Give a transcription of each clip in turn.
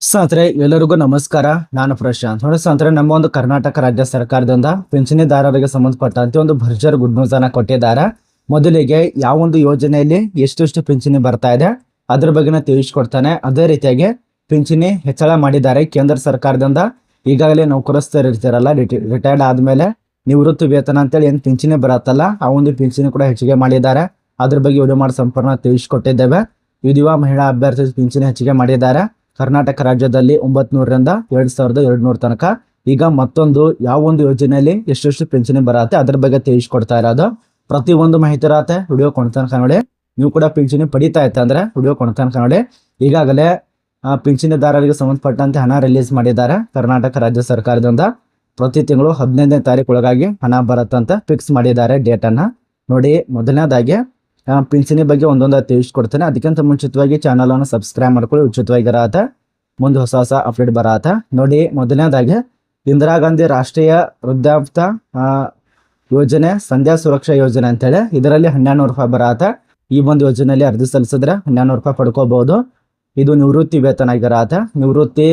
ಸ್ನೇಹಿತರೆ, ಎಲ್ಲರಿಗೂ ನಮಸ್ಕಾರ. ನಾನು ಪ್ರಶಾಂತ್. ನೋಡಿ ಸ್ನೇಹಿತರೆ, ನಮ್ಮ ಒಂದು ಕರ್ನಾಟಕ ರಾಜ್ಯ ಸರ್ಕಾರದಿಂದ ಪಿಂಚಣಿದಾರರಿಗೆ ಸಂಬಂಧಪಟ್ಟಂತೆ ಒಂದು ಭರ್ಜರ್ ಗುಡ್ ನ್ಯೂಸ್ ಅನ್ನ ಕೊಟ್ಟಿದ್ದಾರೆ. ಮೊದಲಿಗೆ ಯಾವ ಒಂದು ಯೋಜನೆಯಲ್ಲಿ ಎಷ್ಟೆಷ್ಟು ಪಿಂಚಣಿ ಬರ್ತಾ ಇದೆ, ಅದ್ರ ಬಗ್ಗೆನ ತಿಳಿಸ್ಕೊಡ್ತಾನೆ. ಅದೇ ರೀತಿಯಾಗಿ ಪಿಂಚಣಿ ಹೆಚ್ಚಳ ಮಾಡಿದ್ದಾರೆ ಕೇಂದ್ರ ಸರ್ಕಾರದಿಂದ. ಈಗಾಗಲೇ ನೌಕರಸ್ಥರು ಇರ್ತಾರಲ್ಲ ರಿಟೈರ್ಡ್ ಆದ್ಮೇಲೆ ನಿವೃತ್ತಿ ವೇತನ ಅಂತೇಳಿ ಏನು ಪಿಂಚಣಿ ಬರತ್ತಲ್ಲ, ಆ ಒಂದು ಪಿಂಚಣಿ ಕೂಡ ಹೆಚ್ಚಿಗೆ ಮಾಡಿದ್ದಾರೆ. ಅದ್ರ ಬಗ್ಗೆ ವಿಡಿಯೋ ಮಾಡಿ ಸಂಪೂರ್ಣ ತಿಳಿಸ್ಕೊಟ್ಟಿದ್ದೇವೆ. ಯುವ ಮಹಿಳಾ ಅಭ್ಯರ್ಥಿ ಪಿಂಚಣಿ ಹೆಚ್ಚಿಗೆ ಮಾಡಿದ್ದಾರೆ. ಕರ್ನಾಟಕ ರಾಜ್ಯದಲ್ಲಿ ಒಂಬತ್ ನೂರರಿಂದ ಎರಡ್ ಸಾವಿರದ ಎರಡು ನೂರ ತನಕ. ಈಗ ಮತ್ತೊಂದು ಯಾವ ಒಂದು ಯೋಜನೆಯಲ್ಲಿ ಎಷ್ಟೆಷ್ಟು ಪಿಂಚಣಿ ಬರತ್ತೆ ಅದ್ರ ಬಗ್ಗೆ ತಿಳಿಸ್ಕೊಡ್ತಾ ಇರೋದು. ಪ್ರತಿ ಒಂದು ಮಾಹಿತಿ ಇರತ್ತೆ, ವಿಡಿಯೋ ಕೊಡ್ತಾನೆ ನೋಡಿ. ನೀವು ಕೂಡ ಪಿಂಚಣಿ ಪಡಿತಾ ಇತ್ತ ಅಂದ್ರೆ ವಿಡಿಯೋ ಕೊಡ್ತಾನೆ ನೋಡಿ. ಈಗಾಗಲೇ ಪಿಂಚಣಿದಾರರಿಗೆ ಸಂಬಂಧಪಟ್ಟಂತೆ ಹಣ ರಿಲೀಸ್ ಮಾಡಿದ್ದಾರೆ ಕರ್ನಾಟಕ ರಾಜ್ಯ ಸರ್ಕಾರದಿಂದ. ಪ್ರತಿ ತಿಂಗಳು ಹದಿನೈದನೇ ತಾರೀಕು ಒಳಗಾಗಿ ಹಣ ಬರುತ್ತಂತ ಫಿಕ್ಸ್ ಮಾಡಿದ್ದಾರೆ ಡೇಟನ್ನ ನೋಡಿ, ಮೊದಲನೇದಾಗಿ ಪಿಂಚಣಿ ಬಗ್ಗೆ ಒಂದೊಂದು ತಿಳಿಸ್ಕೊಡ್ತೇನೆ. ಅದಕ್ಕಿಂತ ಮುಂಚಿತವಾಗಿ ಚಾನಲ್ ಅನ್ನು ಸಬ್ಸ್ಕ್ರೈಬ್ ಮಾಡ್ಕೊಳ್ಳಿ. ಉಚಿತವಾಗಿ ಇರತ್ತ ಮುಂದೆ ಹೊಸ ಹೊಸ ಅಪ್ಡೇಟ್ ಬರತ್ತ ನೋಡಿ, ಮೊದಲನೇದಾಗಿ, ಇಂದಿರಾ ಗಾಂಧಿ ರಾಷ್ಟ್ರೀಯ ವೃದ್ಧಾಪ್ತ ಯೋಜನೆ, ಸಂಧ್ಯಾ ಸುರಕ್ಷಾ ಯೋಜನೆ ಅಂತೇಳಿ. ಇದರಲ್ಲಿ ಹನ್ನೆರಡು ನೂರು ರೂಪಾಯಿ ಬರತ್ತ ಈ ಒಂದು ಯೋಜನೆಯಲ್ಲಿ ಅರ್ಜಿ ಸಲ್ಲಿಸಿದ್ರೆ ಹನ್ನೆರಡು ನೂರು ರೂಪಾಯಿ ಪಡ್ಕೋಬಹುದು ಇದು ನಿವೃತ್ತಿ ವೇತನ ಆಗಿರತ್ತ ನಿವೃತ್ತಿ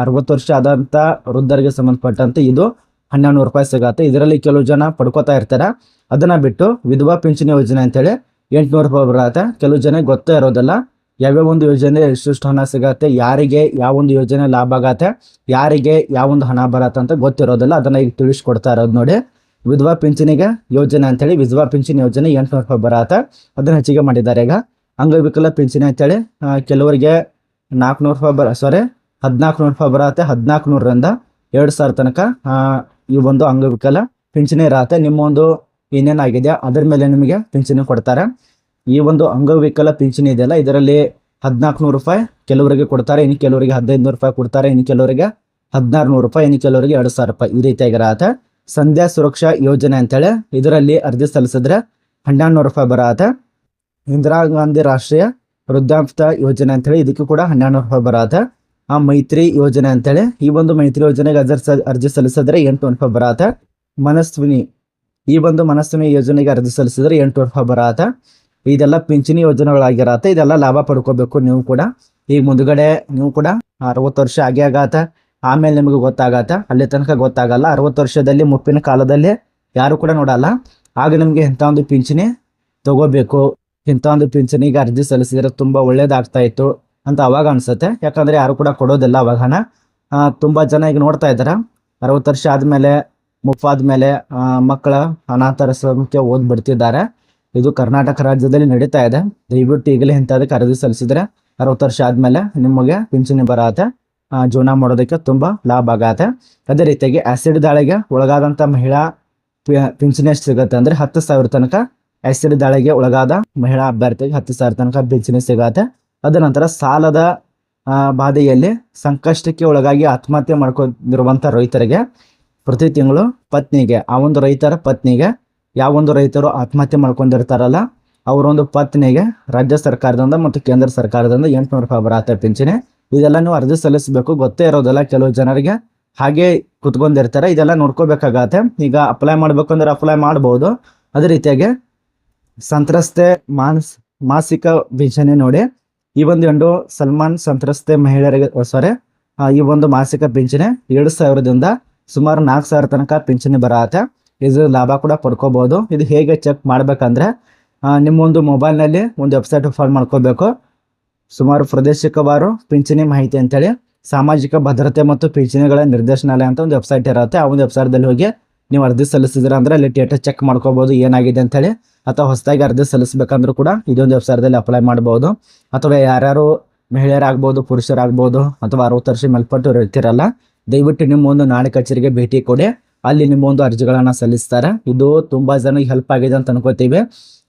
ಅರವತ್ತು ವರ್ಷ ಆದಂತ ವೃದ್ಧರಿಗೆ ಸಂಬಂಧಪಟ್ಟಂತೆ ಇದು ಹನ್ನೆರಡು ನೂರು ರೂಪಾಯಿ ಸಿಗತ್ತೆ. ಇದರಲ್ಲಿ ಕೆಲವು ಜನ ಪಡ್ಕೋತಾ ಇರ್ತಾರೆ. ಅದನ್ನ ಬಿಟ್ಟು ವಿಧವಾ ಪಿಂಚಣಿ ಯೋಜನೆ ಅಂತೇಳಿ ಎಂಟುನೂರು ರೂಪಾಯಿ ಬರುತ್ತೆ. ಕೆಲವು ಜನ ಗೊತ್ತೇ ಇರೋದಿಲ್ಲ. ಯಾವ್ಯಾವ ಒಂದು ಯೋಜನೆ ಎಷ್ಟೆಷ್ಟು ಹಣ ಸಿಗತ್ತೆ, ಯಾರಿಗೆ ಯಾವ ಒಂದು ಯೋಜನೆ ಲಾಭ ಆಗತ್ತೆ, ಯಾರಿಗೆ ಯಾವ ಒಂದು ಹಣ ಬರತ್ತೆ ಅಂತ ಗೊತ್ತಿರೋದಿಲ್ಲ. ಅದನ್ನ ಈಗ ತಿಳಿಸ್ಕೊಡ್ತಾ ಇರೋದು ನೋಡಿ. ವಿಧವಾ ಪಿಂಚಣಿಗೆ ಯೋಜನೆ ಅಂತೇಳಿ, ವಿಧವಾ ಪಿಂಚಣಿ ಯೋಜನೆ ಎಂಟುನೂರು ರೂಪಾಯಿ ಬರತ್ತೆ. ಅದನ್ನ ಹೆಚ್ಚಿಗೆ ಮಾಡಿದ್ದಾರೆ ಈಗ. ಅಂಗವಿಕಲ ಪಿಂಚಣಿ ಅಂತೇಳಿ ಕೆಲವರಿಗೆ ನಾಲ್ಕುನೂರು ರೂಪಾಯಿ ಬರ ಸಾರಿ ಹದಿನಾಲ್ಕು ನೂರು ರೂಪಾಯಿ ಬರತ್ತೆ. ಹದಿನಾಲ್ಕು ನೂರರಿಂದ ಎರಡು ಸಾವಿರ ತನಕ ಈ ಒಂದು ಅಂಗವಿಕಲ ಪಿಂಚಣಿ ಇರತ್ತೆ. ನಿಮ್ಮ ಒಂದು ಏನೇನಾಗಿದೆ? ಅದರ ಮೇಲೆ ನಿಮಗೆ ಪಿಂಚಣಿ ಕೊಡ್ತಾರೆ. ಈ ಒಂದು ಅಂಗವಿಕಲ ಪಿಂಚಣಿ ಇದೆಯಲ್ಲ, ಇದರಲ್ಲಿ ಹದಿನಾಲ್ಕು ನೂರು ರೂಪಾಯಿ ಕೆಲವರಿಗೆ ಕೊಡ್ತಾರೆ, ಇನ್ನು ಕೆಲವರಿಗೆ ಹದಿನೈದು ನೂರು ರೂಪಾಯಿ ಕೊಡ್ತಾರೆ, ಇನ್ನು ಕೆಲವರಿಗೆ ಹದಿನಾರು ನೂರು ರೂಪಾಯಿ, ಇನ್ನು ಕೆಲವರಿಗೆ ಎರಡು ಸಾವಿರ ರೂಪಾಯಿ ಈ ರೀತಿಯಾಗಿರತ್ತೆ ಸಂಧ್ಯಾ ಸುರಕ್ಷಾ ಯೋಜನೆ ಅಂತೇಳಿ ಇದರಲ್ಲಿ ಅರ್ಜಿ ಸಲ್ಲಿಸಿದ್ರೆ ಹನ್ನೆರಡು ನೂರು ರೂಪಾಯಿ ಬರತ್ತೆ. ಇಂದಿರಾ ಗಾಂಧಿ ರಾಷ್ಟ್ರೀಯ ವೃದ್ಧಾಪ್ತ ಯೋಜನೆ ಅಂತೇಳಿ ಇದಕ್ಕೂ ಕೂಡ ಹನ್ನೆರಡು ನೂರು ರೂಪಾಯಿ ಬರತ್ತೆ. ಆ ಮೈತ್ರಿ ಯೋಜನೆ ಅಂತೇಳಿ, ಈ ಒಂದು ಮೈತ್ರಿ ಯೋಜನೆಗೆ ಅರ್ಜಿ ಸಲ್ಲಿಸಿದ್ರೆ ಎಂಟು ರೂಪಾಯಿ ಬರತ್ತೆ. ಮನಸ್ವಿನಿ ಈ ಒಂದು ಮನಸ್ಸಿನ ಯೋಜನೆಗೆ ಅರ್ಜಿ ಸಲ್ಲಿಸಿದ್ರೆ ಎಂಟು ವರ್ಷ ಬರತ್ತೆ ಇದೆಲ್ಲ ಪಿಂಚಣಿ ಯೋಜನೆಗಳಾಗಿರತ್ತೆ. ಇದೆಲ್ಲ ಲಾಭ ಪಡ್ಕೋಬೇಕು ನೀವು ಕೂಡ. ಈಗ ಮುಂದ್ಗಡೆ ನೀವು ಕೂಡ ಅರವತ್ತು ವರ್ಷ ಆಗಿ ಆಗತ್ತೆ ಆಮೇಲೆ ನಿಮಗೆ ಗೊತ್ತಾಗತ್ತೆ ಅಲ್ಲಿ ತನಕ ಗೊತ್ತಾಗಲ್ಲ. ಅರವತ್ತು ವರ್ಷದಲ್ಲಿ ಮುಪ್ಪಿನ ಕಾಲದಲ್ಲಿ ಯಾರು ಕೂಡ ನೋಡಲ್ಲ. ಆಗ ನಿಮಗೆ ಇಂಥ ಒಂದು ಪಿಂಚಣಿ ತಗೋಬೇಕು. ಇಂಥ ಒಂದು ಪಿಂಚಣಿಗೆ ಅರ್ಜಿ ಸಲ್ಲಿಸಿದರೆ ತುಂಬಾ ಒಳ್ಳೇದಾಗ್ತಾ ಇತ್ತು ಅಂತ ಅವಾಗ ಅನ್ಸುತ್ತೆ. ಯಾಕಂದ್ರೆ ಯಾರು ಕೂಡ ಕೊಡೋದಿಲ್ಲ ಅವಾಗ ಹಣ ಆ, ತುಂಬಾ ಜನ ಈಗ ನೋಡ್ತಾ ಇದ್ದಾರೆ ಅರವತ್ತು ವರ್ಷ ಆದ್ಮೇಲೆ ಮುಪ್ಪಾದ್ಮೇಲೆ ಮೇಲೆ ಮಕ್ಕಳ ಅನಾಥಾಶ್ರಮಕ್ಕೆ ಓದ್ ಬಿಡ್ತಿದ್ದಾರೆ ಇದು ಕರ್ನಾಟಕ ರಾಜ್ಯದಲ್ಲಿ ನಡೀತಾ ಇದೆ. ದಯವಿಟ್ಟು ಈಗಲೇ ಇಂಥದಕ್ಕೆ ಅರ್ಜಿ ಸಲ್ಲಿಸಿದ್ರೆ ಅರವತ್ತು ವರ್ಷ ಆದಮೇಲೆ ನಿಮಗೆ ಪಿಂಚಣಿ ಬರತ್ತೆ ಜೀವನ ಮಾಡೋದಕ್ಕೆ ತುಂಬಾ ಲಾಭ ಆಗತ್ತೆ. ಅದೇ ರೀತಿಯಾಗಿ ಆಸಿಡ್ ದಾಳಿಗೆ ಒಳಗಾದಂತ ಮಹಿಳಾ ಪಿಂಚಣಿ ಎಷ್ಟು ಸಿಗುತ್ತೆ ಅಂದ್ರೆ ಹತ್ತು ಸಾವಿರ ತನಕ ಆಸಿಡ್ ದಾಳಿಗೆ ಒಳಗಾದ ಮಹಿಳಾ ಅಭ್ಯರ್ಥಿಗೆ ಹತ್ತು ಸಾವಿರ ತನಕ ಪಿಂಚಣಿ ಸಿಗತ್ತೆ. ಅದ ನಂತರ ಸಾಲದ ಬಾಧೆಯಲ್ಲಿ ಸಂಕಷ್ಟಕ್ಕೆ ಒಳಗಾಗಿ ಆತ್ಮಹತ್ಯೆ ಮಾಡ್ಕೊಂಡಿರುವಂತ ರೈತರಿಗೆ ಪ್ರತಿ ತಿಂಗಳು ಪತ್ನಿಗೆ, ಆ ಒಂದು ರೈತರ ಪತ್ನಿಗೆ, ಯಾವ ಒಂದು ರೈತರು ಆತ್ಮಹತ್ಯೆ ಮಾಡ್ಕೊಂಡಿರ್ತಾರಲ್ಲ, ಅವರೊಂದು ಪತ್ನಿಗೆ ರಾಜ್ಯ ಸರ್ಕಾರದಿಂದ ಮತ್ತು ಕೇಂದ್ರ ಸರ್ಕಾರದಿಂದ ಎಂಟುನೂರು ರೂಪಾಯಿ ಬರತ್ತೆ ಪಿಂಚಣಿ. ಇದೆಲ್ಲ ನೀವು ಅರ್ಜಿ ಸಲ್ಲಿಸಬೇಕು, ಗೊತ್ತೇ ಇರೋದಿಲ್ಲ ಕೆಲವು ಜನರಿಗೆ ಹಾಗೆ ಕುತ್ಕೊಂಡಿರ್ತಾರೆ, ಇದೆಲ್ಲ ನೋಡ್ಕೋಬೇಕಾಗತ್ತೆ. ಈಗ ಅಪ್ಲೈ ಮಾಡ್ಬೇಕು ಅಂದ್ರೆ ಅಪ್ಲೈ ಮಾಡ್ಬೋದು. ಅದೇ ರೀತಿಯಾಗಿ ಸಂತ್ರಸ್ತೆ ಮಾನ್ಸ್, ಮಾಸಿಕ ಪಿಂಚಣಿ ನೋಡಿ. ಈ ಒಂದು ಸಲ್ಮಾನ್ ಸಂತ್ರಸ್ತೆ ಮಹಿಳೆಯರಿಗೆ ಸಾರಿ ಈ ಒಂದು ಮಾಸಿಕ ಪಿಂಚಣಿ ಎರಡು ಸಾವಿರದಿಂದ ಸುಮಾರು ನಾಲ್ಕು ಸಾವಿರ ತನಕ ಪಿಂಚಣಿ ಬರತ್ತೆ. ಇದು ಲಾಭ ಕೂಡ ಪಡ್ಕೋಬೋದು. ಇದು ಹೇಗೆ ಚೆಕ್ ಮಾಡ್ಬೇಕಂದ್ರೆ ಆ, ನಿಮ್ಮ ಒಂದು ಮೊಬೈಲ್ನಲ್ಲಿ ಒಂದು ವೆಬ್ಸೈಟ್ ಓಪನ್ ಮಾಡ್ಕೋಬೇಕು. ಸುಮಾರು ಪ್ರಾದೇಶಿಕವಾರು ಪಿಂಚಣಿ ಮಾಹಿತಿ ಅಂತೇಳಿ ಸಾಮಾಜಿಕ ಭದ್ರತೆ ಮತ್ತು ಪಿಂಚಣಿಗಳ ನಿರ್ದೇಶನಾಲಯ ಅಂತ ಒಂದು ವೆಬ್ಸೈಟ್ ಇರುತ್ತೆ. ಆ ಒಂದು ವೆಬ್ಸೈಟ್ದಲ್ಲಿ ಹೋಗಿ ನೀವು ಅರ್ಜಿ ಸಲ್ಲಿಸಿದ್ರೆ ಅಂದ್ರೆ ಅಲ್ಲಿ ಡೇಟಾ ಚೆಕ್ ಮಾಡ್ಕೋಬಹುದು ಏನಾಗಿದೆ ಅಂತೇಳಿ ಅಥವಾ ಹೊಸದಾಗಿ ಅರ್ಜಿ ಸಲ್ಲಿಸಬೇಕಂದ್ರೂ ಕೂಡ ಇದೊಂದು ವೆಬ್ಸೈಟ್ದಲ್ಲಿ ಅಪ್ಲೈ ಮಾಡಬಹುದು ಅಥವಾ ಯಾರ್ಯಾರು ಮಹಿಳೆಯರಾಗ್ಬೋದು ಪುರುಷರಾಗ್ಬೋದು ಅಥವಾ ಅರವತ್ತು ವರ್ಷ ಮೇಲ್ಪಟ್ಟು ಇರ್ತಿರಲ್ಲ ದಯವಿಟ್ಟು ನಿಮ್ಮ ಒಂದು ನಾಳೆ ಕಚೇರಿಗೆ ಭೇಟಿ ಕೊಡಿ. ಅಲ್ಲಿ ನಿಮ್ಮ ಒಂದು ಅರ್ಜಿಗಳನ್ನ ಸಲ್ಲಿಸ್ತಾರೆ. ಇದು ತುಂಬಾ ಜನಕ್ಕೆ ಹೆಲ್ಪ್ ಆಗಿದೆ ಅಂತ ಅನ್ಕೋತೀವಿ.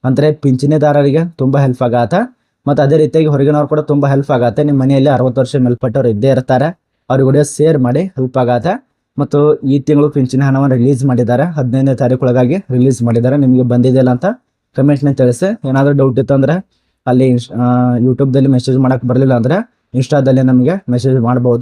ಅಂದ್ರೆ ಪಿಂಚಣಿದಾರರಿಗೆ ತುಂಬಾ ಹೆಲ್ಪ್ ಆಗತ್ತೆ. ಮತ್ತೆ ಅದೇ ರೀತಿಯಾಗಿ ಹೊರಗಿನವ್ರು ಕೂಡ ತುಂಬಾ ಹೆಲ್ಪ್ ಆಗತ್ತೆ. ನಿಮ್ಮ ಮನೆಯಲ್ಲಿ ಅರವತ್ತು ವರ್ಷ ಮೇಲ್ಪಟ್ಟವ್ರು ಇದ್ದೇ ಇರ್ತಾರೆ. ಅವ್ರಿಗೆ ಶೇರ್ ಮಾಡಿ ಹೆಲ್ಪ್ ಆಗತ್ತೆ. ಮತ್ತು ಈ ತಿಂಗಳು ಪಿಂಚಣಿ ಹಣವನ್ನು ರಿಲೀಸ್ ಮಾಡಿದ್ದಾರೆ. ಹದಿನೈದನೇ ತಾರೀಕು ಒಳಗಾಗಿ ರಿಲೀಸ್ ಮಾಡಿದ್ದಾರೆ. ನಿಮಗೆ ಬಂದಿದೆಯಲ್ಲ ಅಂತ ಕಮೆಂಟ್ನ ತಿಳಿಸಿ. ಏನಾದರೂ ಡೌಟ್ ಇತ್ತು ಅಂದ್ರೆ ಅಲ್ಲಿ ಯೂಟ್ಯೂಬ್ದಲ್ಲಿ ಮೆಸೇಜ್ ಮಾಡಕ್ ಬರಲಿಲ್ಲ ಅಂದ್ರೆ ಇನ್ಸ್ಟಾದಲ್ಲಿ ನಮಗೆ ಮೆಸೇಜ್ ಮಾಡ್ಬೋದು.